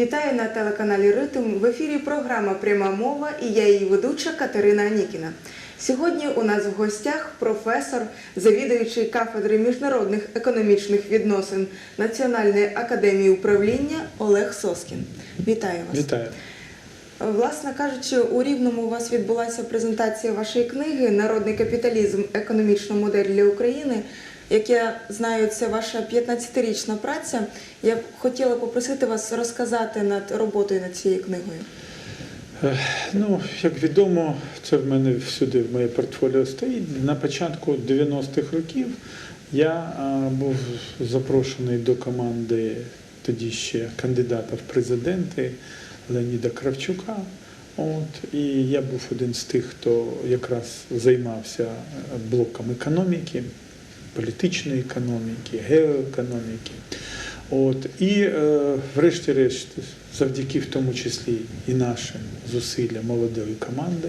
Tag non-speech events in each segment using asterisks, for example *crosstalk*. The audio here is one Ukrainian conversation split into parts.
Вітаю на телеканалі Ритм. В ефірі програма Пряма мова і я її ведуча Катерина Анікіна. Сьогодні у нас в гостях професор, завідуючий кафедри міжнародних економічних відносин Національної академії управління Олег Соскін. Вітаю вас. Вітаю. Власне кажучи, у Рівному у вас відбулася презентація вашої книги Народний капіталізм. Економічна модель для України. Як я знаю, це ваша 15-річна праця. Я б хотіла попросити вас розказати над роботою над цією книгою. Е, Ну, як відомо, це в мене всюди в моє портфоліо стоїть. На початку 90-х років я був запрошений до команди тоді ще кандидата в президенти Леоніда Кравчука. От, і я був один з тих, хто якраз займався е, блоком економіки, політичної економіки, геоекономіки. От, і е, врешті-решт, завдяки в тому числі і нашим зусиллям молодої команди,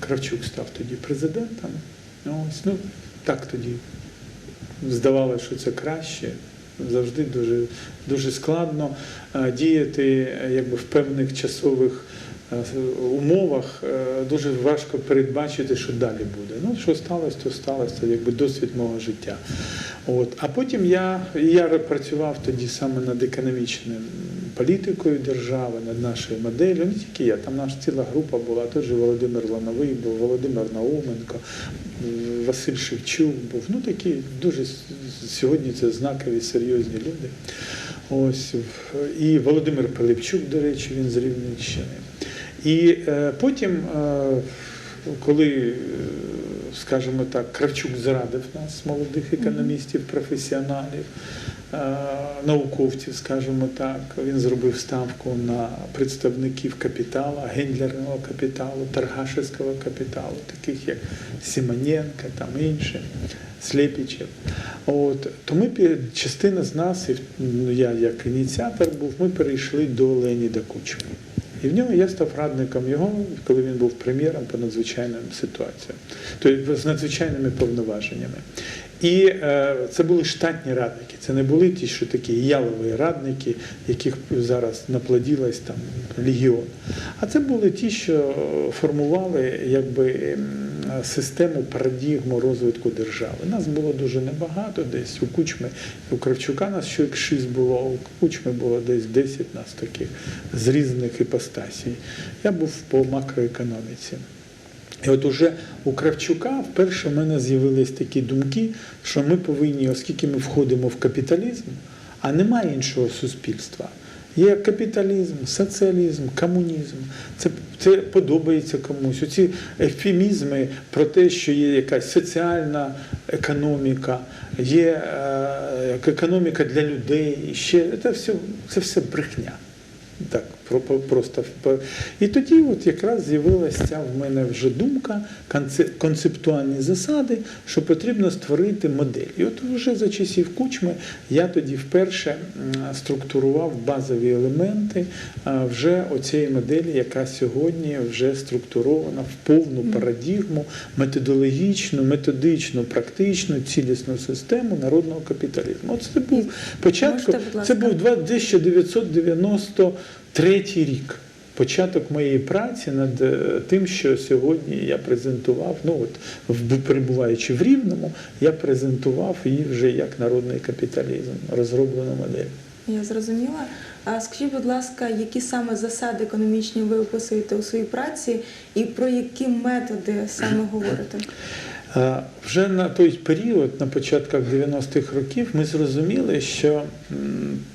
Кравчук став тоді президентом. Ось, ну, так тоді здавалося, що це краще. Завжди дуже, дуже складно е, діяти е, якби, в певних часових умовах. Е, Дуже важко передбачити, що далі буде. Ну, що сталося, то сталося, це якби досвід мого життя. От. А потім я, я працював тоді саме над економічною політикою держави, над нашою моделлю. Не тільки я, там наша ціла група була, же Володимир Лановий був, Володимир Науменко, Василь Шевчук був. Ну такі дуже сьогодні це знакові, серйозні люди. Ось і Володимир Пилипчук, до речі, він з Рівненщини. І е, потім, е, коли, е, скажімо так, Кравчук зрадив нас, молодих економістів, професіоналів, е, науковців, скажімо так, він зробив ставку на представників капіталу, гендлерного капіталу, торгашевського капіталу, таких як Симоненко, там інші. Слепічев. От, то ми частина з нас, і ну, я як ініціатор був, ми перейшли до Леоніда Кучми. І в нього я став радником його, коли він був прем'єром по надзвичайним ситуаціям, тобто з надзвичайними повноваженнями. І е, це були штатні радники, це не були ті, що такі ялові радники, яких зараз наплоділось там легіон. А це були ті, що формували якби систему парадігму розвитку держави. Нас було дуже небагато, десь у Кучми, у Кравчука нас як шість було, у Кучми було десь 10 нас таких з різних іпостасій. Я був по макроекономіці. І от уже у Кравчука вперше в мене з'явились такі думки, що ми повинні, оскільки ми входимо в капіталізм, а немає іншого суспільства. Є капіталізм, соціалізм, комунізм. Це, це подобається комусь. Оці ефемізми про те, що є якась соціальна економіка, є е, економіка для людей. Ще це все, це все брехня. Так, просто і тоді, от якраз з'явилася ця в мене вже думка, концептуальні засади, що потрібно створити модель. І от вже за часів кучми я тоді вперше структурував базові елементи вже оцієї моделі, яка сьогодні вже структурована в повну парадігму, методологічну, методичну, практичну, цілісну систему народного капіталізму. От це був початку, це був 1993 рік. Початок моєї праці над е, тим, що сьогодні я презентував, ну от перебуваючи в Рівному, я презентував її вже як народний капіталізм, розроблену модель. Я зрозуміла. А скажіть, будь ласка, які саме засади економічні ви описуєте у своїй праці, і про які методи саме говорите? *clears throat* Вже на той період, на початках 90-х років, ми зрозуміли, що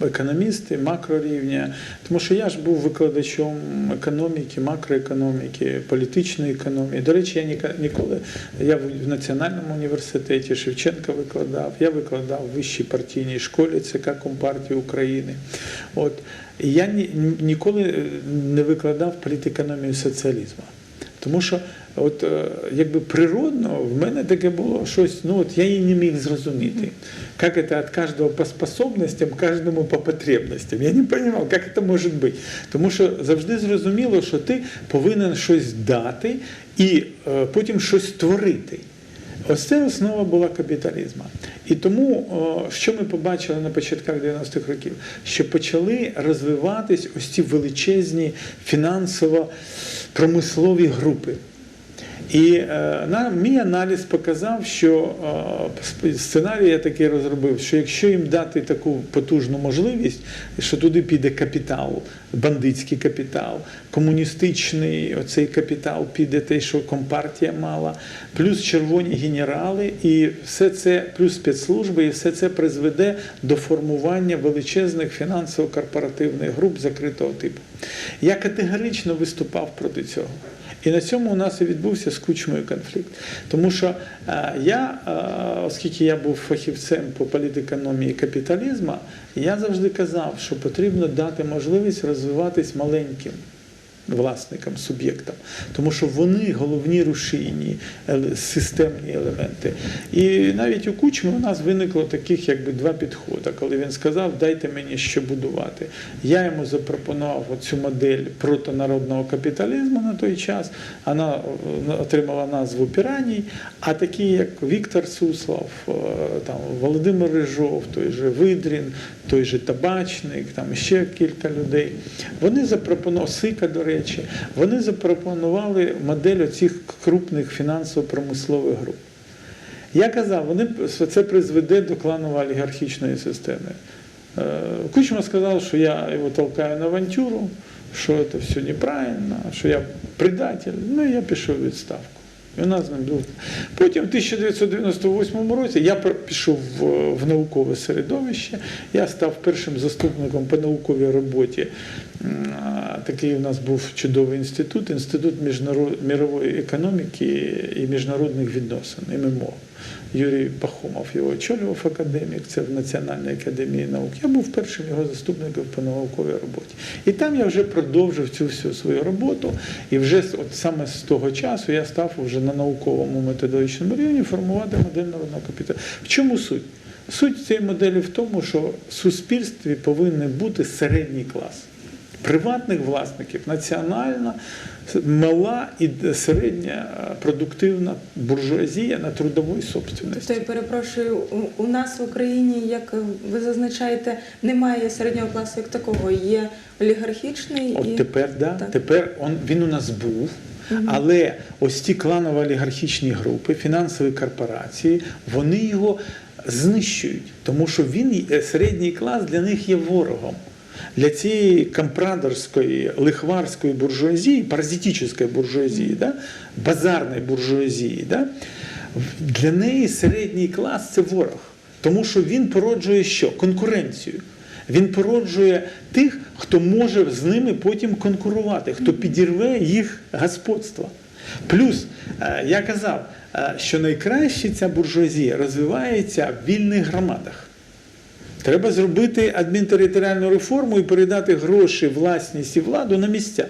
економісти макрорівня, тому що я ж був викладачом економіки, макроекономіки, політичної економії. До речі, я ніколи я в Національному університеті Шевченка викладав, я викладав в вищій партійній школі ЦК Компартії України. От і я ні, ніколи е, не викладав політекономію соціалізму. Тому що от е, якби природно в мене таке було щось, ну от я її не міг зрозуміти. Як це від кожного по способностям, кожному по потребностям. Я не розумів, як це може бути. Тому що завжди зрозуміло, що ти повинен щось дати і е, потім щось створити. Ось це основа була капіталізму. І тому, о, що ми побачили на початках 90-х років, що почали розвиватись ось ці величезні фінансово-промислові групи. І е, на, мій аналіз показав, що е, сценарій я такий розробив, що якщо їм дати таку потужну можливість, що туди піде капітал, бандитський капітал, комуністичний оцей капітал піде те, що компартія мала, плюс червоні генерали, і все це, плюс спецслужби, і все це призведе до формування величезних фінансово-корпоративних груп закритого типу. Я категорично виступав проти цього. І на цьому у нас і відбувся з кучмою конфлікт. Тому що е, я, е, оскільки я був фахівцем по політекономії капіталізму, я завжди казав, що потрібно дати можливість розвиватись маленьким власникам, суб'єктам, тому що вони головні рушійні системні елементи. І навіть у Кучми у нас виникло таких якби два підходи. Коли він сказав, дайте мені що будувати. Я йому запропонував цю модель протонародного капіталізму на той час. Вона отримала назву Піраній, а такі, як Віктор Суслов, е, там Володимир Рижов, той же Видрін, той же табачник, там ще кілька людей. Вони запропонували Сика, до речі, вони запропонували модель оцих крупних фінансово-промислових груп. Я казав, вони це призведе до кланово-олігархічної системи. Е, Кучма сказав, що я його толкаю на авантюру, що це все неправильно, що я предатель. Ну і я пішов у відставку. І у нас ним. Потім в 1998 році я пішов в наукове середовище. Я став першим заступником по науковій роботі. Такий у нас був чудовий інститут, інститут мірової економіки і міжнародних відносин, ММО. Юрій Пахомов його очолював академік, це в Національній академії наук. Я був першим його заступником по науковій роботі. І там я вже продовжив цю всю свою роботу. І вже от саме з того часу я став вже на науковому методологічному рівні формувати модель народного капіталу. В чому суть? Суть цієї моделі в тому, що в суспільстві повинен бути середній клас. Приватних власників, національна, мала і середня е, продуктивна буржуазія на трудовій собственності. То я перепрошую, у- нас в Україні, як ви зазначаєте, немає середнього класу як такого. Є олігархічний і От тепер, да, Так. тепер он, він у нас був. Але ось ті кланово-олігархічні групи, фінансові корпорації, вони його знищують, тому що він е, середній клас для них є ворогом. Для цієї компрадорської, лихварської буржуазії, паразитичної буржуазії, да, базарної буржуазії, да, для неї середній клас це ворог. Тому що він породжує що? Конкуренцію. Він породжує тих, хто може з ними потім конкурувати, хто підірве їх господство. Плюс е, я казав, е, що найкраще ця буржуазія розвивається в вільних громадах. Треба зробити адмінтериторіальну реформу і передати гроші, власність і владу на місця.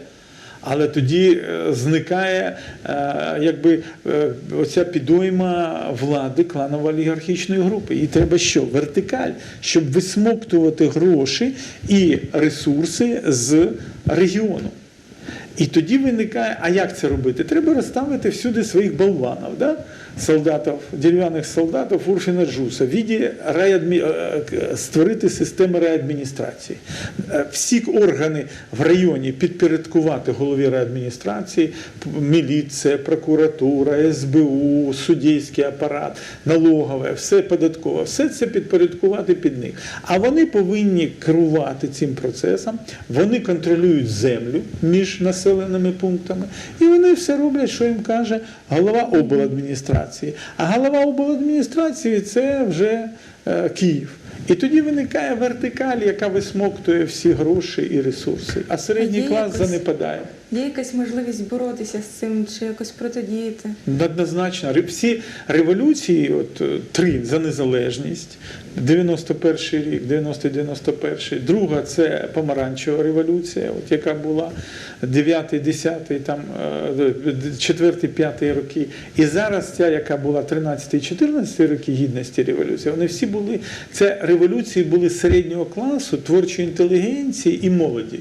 Але тоді е, зникає е, якби е, оця підойма влади кланово-олігархічної групи. І треба що? Вертикаль, щоб висмоктувати гроші і ресурси з регіону. І тоді виникає, а як це робити? Треба розставити всюди своїх болванів, да? Солдатів, дерев'яних солдатів Урфіна Джуса, в віді райадмі... е, е, створити систему райадміністрації. Е, Всі органи в районі підпорядкувати голові райадміністрації, міліція, прокуратура, СБУ, суддійський апарат, налогове, все податкове, все це підпорядкувати під них. А вони повинні керувати цим процесом, вони контролюють землю між населеними пунктами, і вони все роблять, що їм каже голова обладміністрації. А голова обладміністрації це вже е, Київ. І тоді виникає вертикаль, яка висмоктує всі гроші і ресурси. А середній клас занепадає. Є якась можливість боротися з цим чи якось протидіяти? Однозначно, всі революції, от е, три за незалежність, 91 рік, 90-91, друга це помаранчева революція, от яка була 9, 10, там 4, 5 роки. І зараз ця, яка була 13, 14 роки гідності революції, вони всі були, це революції були середнього класу, творчої інтелігенції і молоді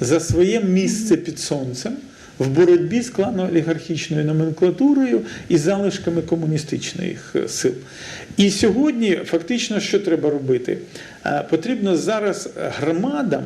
за своє місце під сонцем в боротьбі з клано-олігархічною номенклатурою і залишками комуністичних е, сил. І сьогодні фактично що треба робити? Е, Потрібно зараз громадам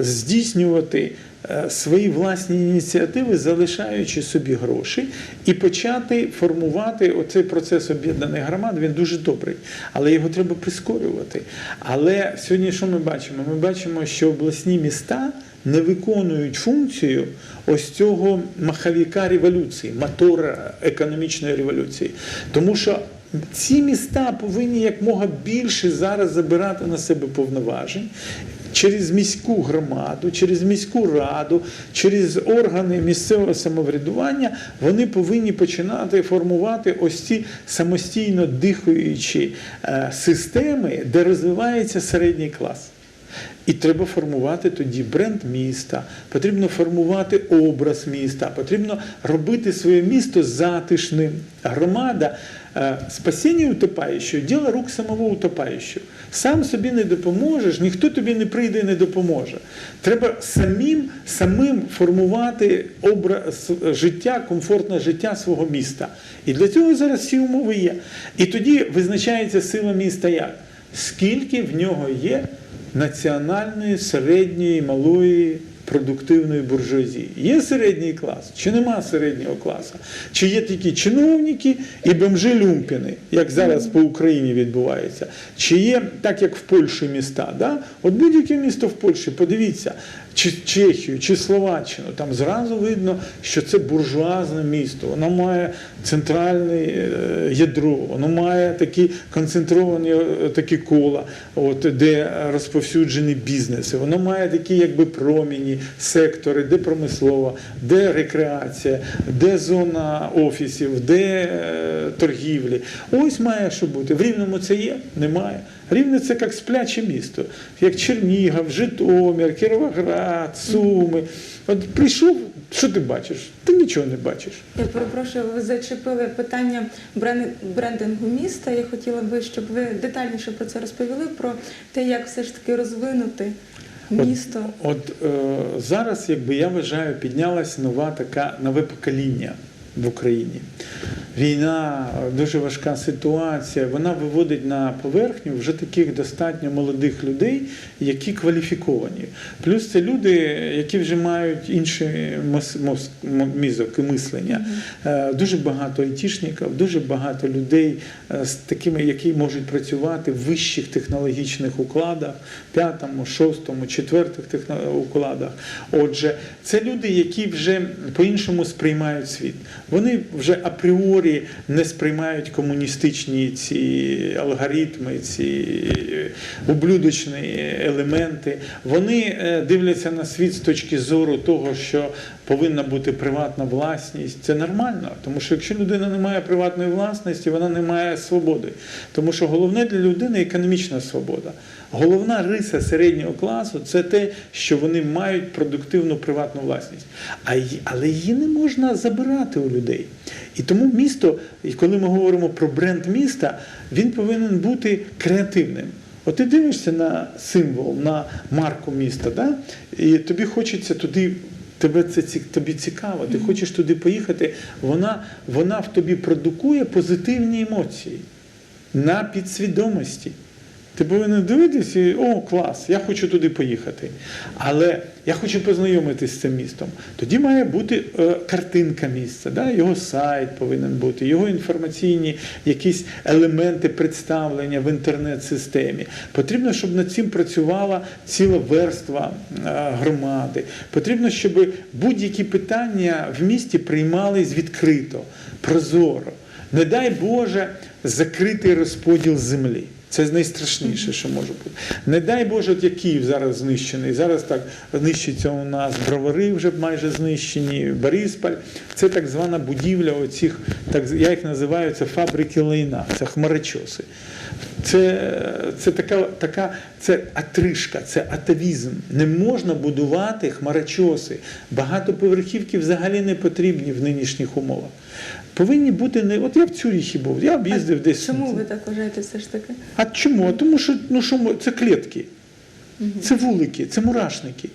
здійснювати е, свої власні ініціативи, залишаючи собі гроші, і почати формувати оцей процес об'єднаних громад. Він дуже добрий, але його треба прискорювати. Але сьогодні що ми бачимо? Ми бачимо, що обласні міста не виконують функцію ось цього маховіка революції, мотора економічної революції. Тому що ці міста повинні якмога більше зараз забирати на себе повноважень. Через міську громаду, через міську раду, через органи місцевого самоврядування вони повинні починати формувати ось ці самостійно дихаючі е, системи, де розвивається середній клас. І треба формувати тоді бренд міста, потрібно формувати образ міста, потрібно робити своє місто затишним. Громада е, спасіння утопаючого діло рук самого утопаючого. Сам собі не допоможеш, ніхто тобі не прийде і не допоможе. Треба самим, самим формувати образ життя, комфортне життя свого міста. І для цього зараз всі умови є. І тоді визначається сила міста як? Скільки в нього є національної, середньої, малої продуктивної буржуазії. Є середній клас чи нема середнього класу? Чи є тільки чиновники і бомжи люмпіни, як зараз по Україні відбувається? Чи є так, як в Польщі міста? Да? От будь-яке місто в Польщі, подивіться, чи Чехію, чи Словаччину, там зразу видно, що це буржуазне місто. Воно має центральне е, ядро, воно має такі концентровані е, такі кола, от, де розповсюджені бізнеси. Воно має такі якби проміні сектори, де промислова, де рекреація, де зона офісів, де е, торгівлі. Ось має що бути. В Рівному це є? Немає. Рівне це як спляче місто, як Чернігів, Житомир, Кіровоград, Суми. От прийшов, що ти бачиш? Ти нічого не бачиш. Я перепрошую, ви зачепили питання брен- брендингу міста. Я хотіла би, щоб ви детальніше про це розповіли, про те, як все ж таки розвинути місто. От е, зараз, якби я вважаю, піднялася нова така нове покоління в Україні. Війна, дуже важка ситуація. Вона виводить на поверхню вже таких достатньо молодих людей, які кваліфіковані. Плюс це люди, які вже мають інший мос- мозк, мізок і мислення. Е, Дуже багато айтішників, дуже багато людей е, з такими, які можуть працювати в вищих технологічних укладах, п'ятому, шостому, четвертих укладах. Отже, це люди, які вже по-іншому сприймають світ. Вони вже апріорі не сприймають комуністичні ці алгоритми, ці е, ублюдочні елементи. Вони е, дивляться на світ з точки зору того, що повинна бути приватна власність. Це нормально, тому що якщо людина не має приватної власності, вона не має свободи. Тому що головне для людини економічна свобода. Головна риса середнього класу це те, що вони мають продуктивну приватну власність. Але її не можна забирати у людей. І тому місто, коли ми говоримо про бренд міста, він повинен бути креативним. От ти дивишся на символ, на марку міста, да? і тобі хочеться туди. Тебе це тобі цікаво, ти хочеш туди поїхати, вона, вона в тобі продукує позитивні емоції на підсвідомості. Ти повинен дивитися, і о, клас, я хочу туди поїхати. Але я хочу познайомитися з цим містом. Тоді має бути е, картинка місця, да? його сайт повинен бути, його інформаційні якісь елементи представлення в інтернет-системі. Потрібно, щоб над цим працювала ціла верства е, громади. Потрібно, щоб будь-які питання в місті приймались відкрито, прозоро. Не дай Боже закритий розподіл землі. Це найстрашніше, що може бути. Не дай Боже, от як Київ зараз знищений. Зараз так знищиться у нас бровари вже майже знищені, Борисполь. Це так звана будівля оцих, так, я їх називаю це фабрики лайна, це хмарочоси. Це, це така, така це атришка, це атавізм. Не можна будувати хмарочоси. Багатоповерхівки взагалі не потрібні в нинішніх умовах. Повинні бути не. От я в Цюріхі був, я об'їздив десь. Чому ви так вважаєте все ж таки? А чому? А Тому що ну, що це клітки, це вулики, це мурашники.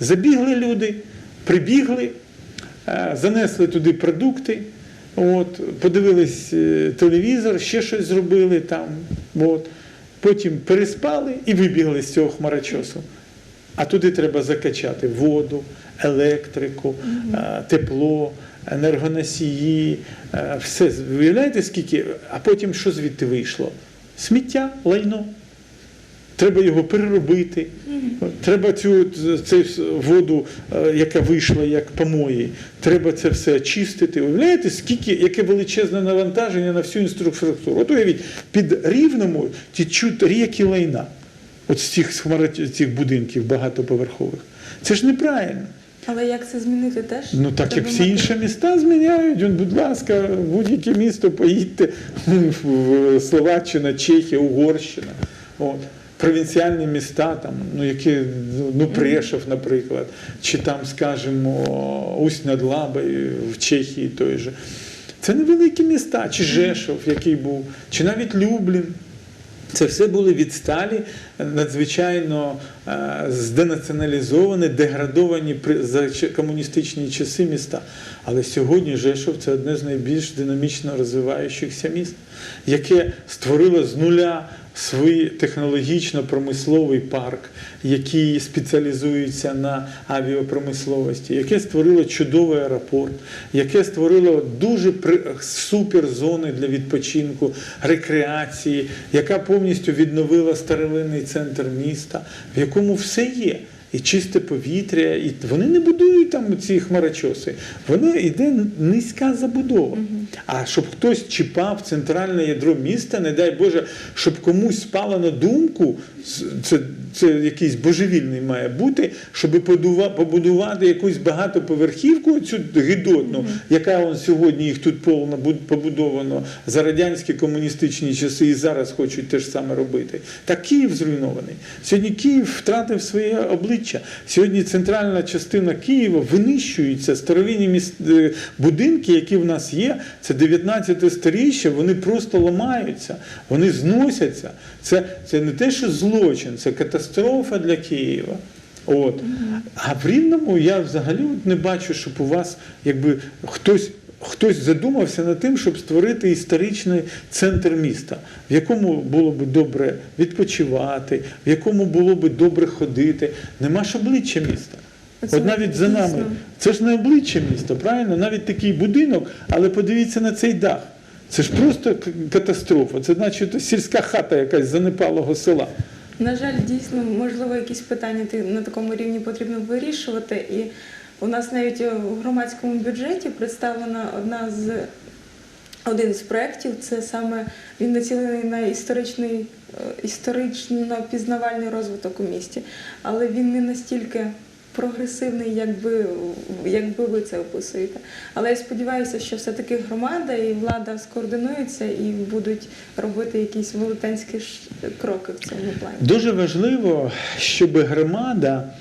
Забігли люди, прибігли, е, занесли туди продукти, от, подивились е, телевізор, ще щось зробили там. От, потім переспали і вибігли з цього хмарочосу. А туди треба закачати воду, електрику, е, тепло, енергоносії, е, все. Ви Уявляєте, скільки? А потім що звідти вийшло? Сміття, лайно. Треба його переробити. Треба цю цю воду, е, яка вийшла як помої, треба це все очистити. Уявляєте, скільки, яке величезне навантаження на всю інфраструктуру. От уявіть, під рівному тічуть ріки лайна. От з цих, цих будинків багатоповерхових. Це ж неправильно. Але як це змінити теж? Ну так як всі інші міста зміняють, будь ласка, будь-яке місто поїдьте *laughs* в Словаччина, Чехія, Угорщина. От. Провінціальні міста, там, ну, які, ну, Прешов, наприклад, чи там, скажімо, Усть над Лабою в Чехії той же. Це невеликі міста, чи Жешов, який був, чи навіть Люблін. Це все були відсталі, надзвичайно е, зденаціоналізовані, деградовані за комуністичні часи міста. Але сьогодні Жешов це одне з найбільш динамічно розвиваючихся міст, яке створило з нуля свій технологічно-промисловий парк, який спеціалізується на авіапромисловості, яке створило чудовий аеропорт, яке створило дуже суперзони для відпочинку, рекреації, яка повністю відновила старовинний центр міста, в якому все є. І чисте повітря, і вони не будують там ці хмарочоси. Воно йде низька забудова. А щоб хтось чіпав центральне ядро міста, не дай Боже, щоб комусь спало на думку, це, це якийсь божевільний має бути, щоб побудувати якусь багатоповерхівку, цю гидотну, яка он сьогодні їх тут повно буд- побудовано за радянські комуністичні часи і зараз хочуть те ж саме робити. Так Київ зруйнований. Сьогодні Київ втратив своє обличчя. Сьогодні центральна частина Києва винищується. Старовинні міс- е, будинки, які в нас є, це 19 сторіччя, вони просто ламаються, вони зносяться. Це, це не те, що злочин, це катастрофа для Києва. От. А в Рівному я взагалі не бачу, щоб у вас якби хтось. Хтось задумався над тим, щоб створити історичний центр міста, в якому було б добре відпочивати, в якому було б добре ходити. Нема ж обличчя міста. От навіть за нами. Це ж не обличчя міста, правильно? Навіть такий будинок, але подивіться на цей дах. Це ж просто катастрофа. Це значить сільська хата якась занепалого села. На жаль, дійсно, можливо, якісь питання на такому рівні потрібно вирішувати. І у нас навіть в громадському бюджеті представлена одна з один з проєктів. Це саме він націлений на історичний е, історично-пізнавальний розвиток у місті, але він не настільки. Прогресивний, якби, якби ви це описуєте. Але я сподіваюся, що все-таки громада і влада скоординуються і будуть робити якісь велетенські кроки в цьому плані. Дуже важливо, щоб громада,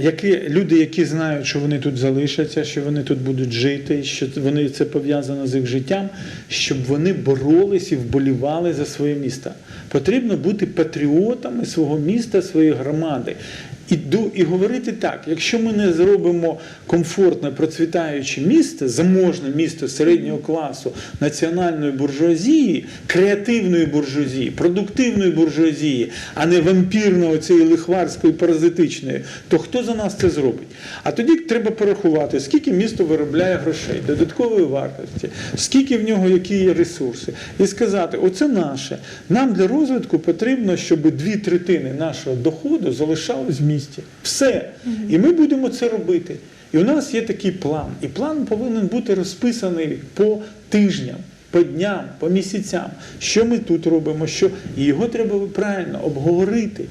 які, люди, які знають, що вони тут залишаться, що вони тут будуть жити, що вони це пов'язано з їх життям, щоб вони боролись і вболівали за своє місто. Потрібно бути патріотами свого міста, своєї громади. І, і говорити так: якщо ми не зробимо комфортне, процвітаюче місто, заможне місто середнього класу, національної буржуазії, креативної буржуазії, продуктивної буржуазії, а не вампірної цієї лихварської паразитичної, то хто за нас це зробить? А тоді треба порахувати, скільки місто виробляє грошей, додаткової вартості, скільки в нього які є ресурси, і сказати, оце наше. Нам для розвитку потрібно, щоб дві третини нашого доходу залишалось в місті. Все. І ми будемо це робити. І у нас є такий план. І план повинен бути розписаний по тижням. По дням, по місяцям, що ми тут робимо, що і його треба правильно обговорити.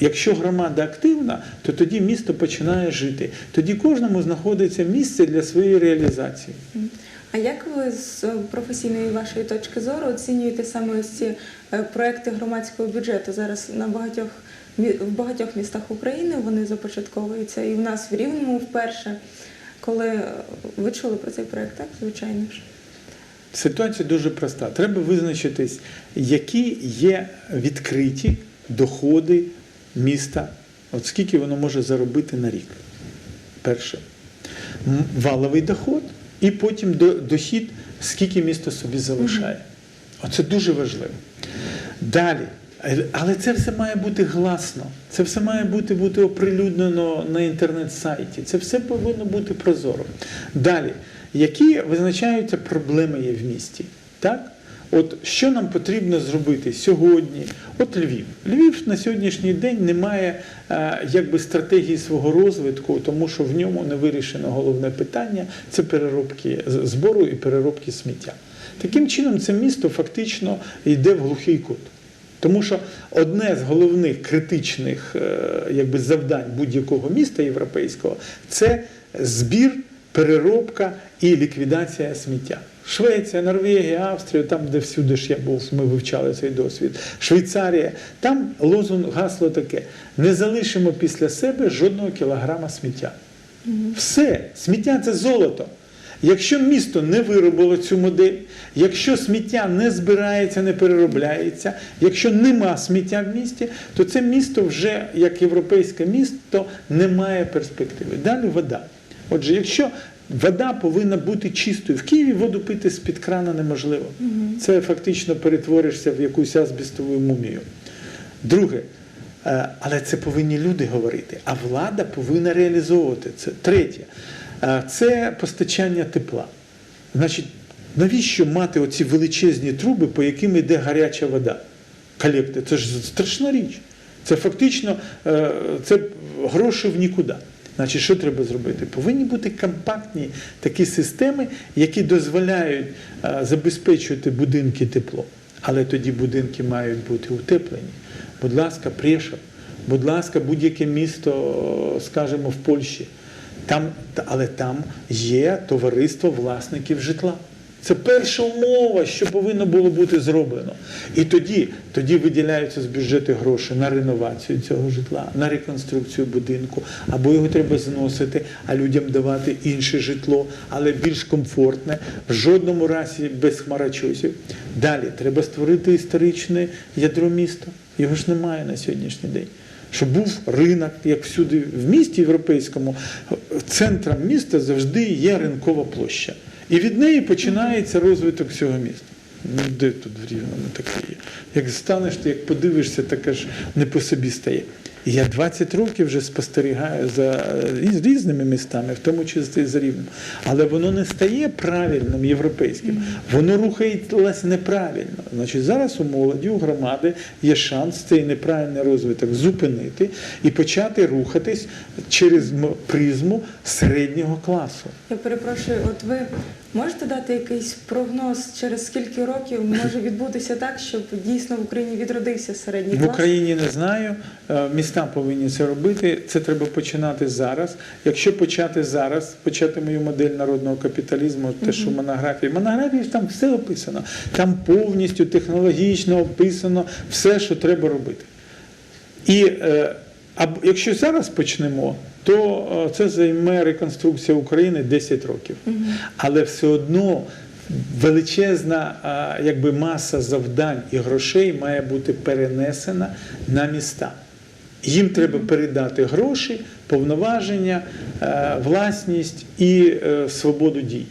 Якщо громада активна, то тоді місто починає жити. Тоді кожному знаходиться місце для своєї реалізації. А як ви з професійної вашої точки зору оцінюєте саме ось ці е, проекти громадського бюджету? Зараз на багатьох в багатьох містах України вони започатковуються, і в нас в Рівному вперше. Коли е, ви чули про цей проект, так звичайно ж. Ситуація дуже проста. Треба визначитись, які є відкриті доходи міста, от скільки воно може заробити на рік. Перше. валовий доход і потім дохід, скільки місто собі залишає. Оце дуже важливо. Далі. Е, Але це все має бути гласно, це все має бути, бути оприлюднено на інтернет-сайті, це все повинно бути прозоро. Далі, які визначаються проблеми є в місті? Так? От що нам потрібно зробити сьогодні? От Львів. Львів на сьогоднішній день не має е, якби стратегії свого розвитку, тому що в ньому не вирішено головне питання це переробки збору і переробки сміття. Таким чином, це місто фактично йде в глухий кут. Тому що одне з головних критичних е, якби, завдань будь-якого міста європейського це збір, переробка і ліквідація сміття. Швеція, Норвегія, Австрія, там, де всюди ж я був, ми вивчали цей досвід. Швейцарія, там лозунг гасло таке: не залишимо після себе жодного кілограма сміття. Все, сміття це золото. Якщо місто не виробило цю модель, якщо сміття не збирається, не переробляється, якщо нема сміття в місті, то це місто вже як європейське місто не має перспективи. Далі вода. Отже, якщо вода повинна бути чистою, в Києві воду пити з-під крана неможливо. Це фактично перетворишся в якусь азбестову мумію. Друге, е, але це повинні люди говорити, а влада повинна реалізовувати це. Третє, це постачання тепла. Значить, навіщо мати оці величезні труби, по яким йде гаряча вода? Колекти, це ж страшна річ. Це фактично е, це гроші в нікуди. Значить, що треба зробити? Повинні бути компактні такі системи, які дозволяють е, забезпечувати будинки теплом. Але тоді будинки мають бути утеплені. Будь ласка, Прешов, будь ласка, будь-яке місто, скажімо, в Польщі. Там, та- але там є товариство власників житла. Це перша умова, що повинно було бути зроблено. І тоді, тоді виділяються з бюджету гроші на реновацію цього житла, на реконструкцію будинку, або його треба зносити, а людям давати інше житло, але більш комфортне, в жодному разі без хмарочосів. Далі треба створити історичне ядро міста. Його ж немає на сьогоднішній день. Щоб був ринок, як всюди в місті європейському, центром міста завжди є ринкова площа. І від неї починається розвиток всього міста. Ну, де тут в Рівному таке є? Як станеш, ти як подивишся, таке ж не по собі стає. І я 20 років вже спостерігаю за е, різними містами, в тому числі за Рівнем. Але воно не стає правильним європейським, воно рухається неправильно. Значить, зараз у молоді, у громади є шанс цей неправильний розвиток зупинити і почати рухатись через призму середнього класу. Я перепрошую, от ви можете дати якийсь прогноз, через скільки років може відбутися так, щоб дійсно в Україні відродився середній В? Україні не знаю. Е, Міста повинні це робити. Це треба починати зараз. Якщо почати зараз, почати мою модель народного капіталізму, те, що в монографії. Монографії ж там все описано. Там повністю технологічно описано все, що треба робити. І е, або якщо зараз почнемо, то е, це займе реконструкція України 10 років. Але все одно величезна якби, маса завдань і грошей має бути перенесена на міста. Їм треба передати гроші, повноваження, е, власність і е, свободу дій.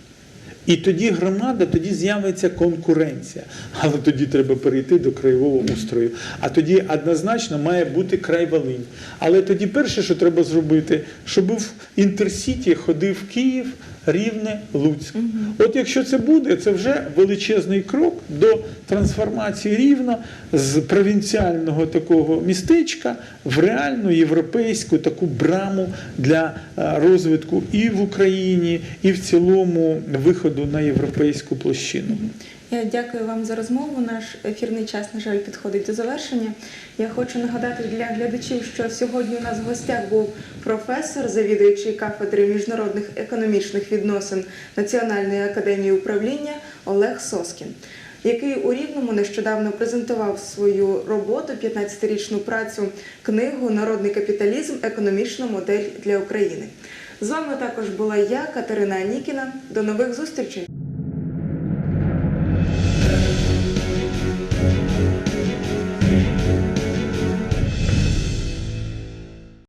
І тоді громада, тоді з'явиться конкуренція. Але тоді треба перейти до краєвого устрою. А тоді однозначно має бути край Волинь. Але тоді перше, що треба зробити, щоб в інтерсіті ходив Київ, Рівне, Луцьк. От якщо це буде, це вже величезний крок до трансформації рівна з провінціального такого містечка в реальну європейську таку браму для е, розвитку і в Україні, і в цілому виходу на європейську площину. Дякую вам за розмову. Наш ефірний час, на жаль, підходить до завершення. Я хочу нагадати для глядачів, що сьогодні у нас в гостях був професор, завідуючий кафедри міжнародних економічних відносин Національної академії управління Олег Соскін, який у Рівному нещодавно презентував свою роботу, 15-річну працю, книгу Народний капіталізм. Економічна модель для України. З вами також була я, Катерина Анікіна. До нових зустрічей.